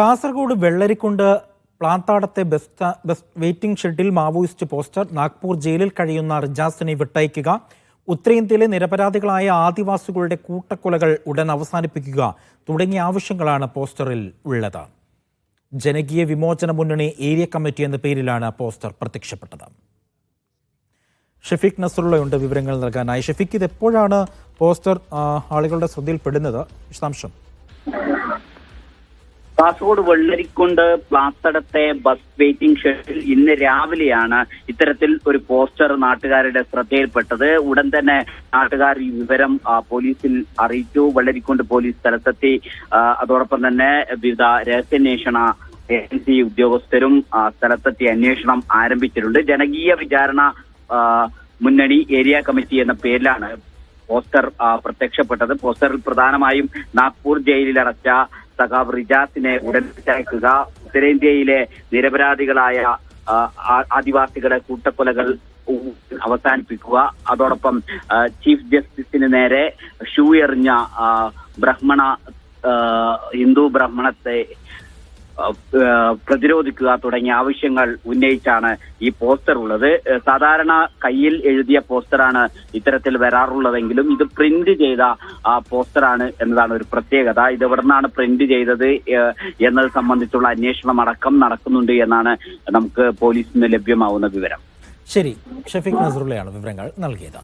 കാസർഗോഡ് വെള്ളരിക്കുണ്ട് പ്ലാത്താടത്തെ bus bus waiting ഷെഡിൽ Maoist poster Nagpur ജയിലിൽ കഴിയുന്ന റിജാസിനെ വിട്ടയക്കുക ഉത്തരേന്ത്യയിലെ നിരപരാധികളായ ആദിവാസികളുടെ കൂട്ടക്കൊലകൾ ഉടൻ അവസാനിപ്പിക്കുക തുടങ്ങിയ ആവശ്യങ്ങളാണ് പോസ്റ്ററിൽ ഉള്ളത്. ജനകീയ വിമോചന മുന്നണി ഏരിയ കമ്മിറ്റി എന്ന പേരിലാണ് പോസ്റ്റർ പ്രത്യക്ഷപ്പെട്ടത്. ഷെഫീഖ് നസറുള്ളയുണ്ട് വിവരങ്ങൾ നൽകാനായി. ഷെഫീഖ് ഇത് എപ്പോഴാണ് പോസ്റ്റർ ആളുകളുടെ ശ്രദ്ധയിൽപ്പെടുന്നത്? വിശദാംശം. കാസർഗോഡ് വെള്ളരിക്കുണ്ട് പ്ലാത്തടത്തെ ബസ് വെയിറ്റിംഗ് ഷെഡിൽ ഇന്ന് രാവിലെയാണ് ഇത്തരത്തിൽ ഒരു പോസ്റ്റർ നാട്ടുകാരുടെ ശ്രദ്ധയിൽപ്പെട്ടത്. ഉടൻ തന്നെ നാട്ടുകാർ ഈ വിവരം പോലീസിൽ അറിയിച്ചു. വെള്ളരിക്കുണ്ട് പോലീസ് സ്ഥലത്തെത്തി. അതോടൊപ്പം തന്നെ വിവിധ രഹസ്യാന്വേഷണ ഏജൻസി ഉദ്യോഗസ്ഥരും സ്ഥലത്തെത്തി അന്വേഷണം ആരംഭിച്ചിട്ടുണ്ട്. ജനകീയ വിചാരണ മുന്നണി ഏരിയ കമ്മിറ്റി എന്ന പേരിലാണ് പോസ്റ്റർ പ്രത്യക്ഷപ്പെട്ടത്. പോസ്റ്ററിൽ പ്രധാനമായും നാഗ്പൂർ ജയിലിൽ അടച്ച സഖാബ് റിജാസിനെ ഉടൻ വിട്ടയക്കുക. ഉത്തരേന്ത്യയിലെ നിരപരാധികളായ ആദിവാസികളെ കൂട്ടക്കൊലകൾ അവസാനിപ്പിക്കുക. അതോടൊപ്പം ചീഫ് ജസ്റ്റിസിന് നേരെ ഷൂ എറിഞ്ഞ ബ്രഹ്മണ ഹിന്ദു ബ്രാഹ്മണത്തെ പ്രതിരോധിക്കുക തുടങ്ങിയ ആവശ്യങ്ങൾ ഉന്നയിച്ചാണ് ഈ പോസ്റ്റർ ഉള്ളത്. സാധാരണ കയ്യിൽ എഴുതിയ പോസ്റ്ററാണ് ഇത്തരത്തിൽ വരാറുള്ളതെങ്കിലും ഇത് പ്രിന്റ് ചെയ്ത പോസ്റ്ററാണ് എന്നതാണ് ഒരു പ്രത്യേകത. ഇത് എവിടെ നിന്നാണ് പ്രിന്റ് ചെയ്തത് എന്നത് സംബന്ധിച്ചുള്ള അന്വേഷണം അടക്കം നടക്കുന്നുണ്ട് എന്നാണ് നമുക്ക് പോലീസിന് ലഭ്യമാവുന്ന വിവരം. ശരി ഷഫീഖ് നസറുള്ളയാണ് വിവരങ്ങൾ നൽകിയത്.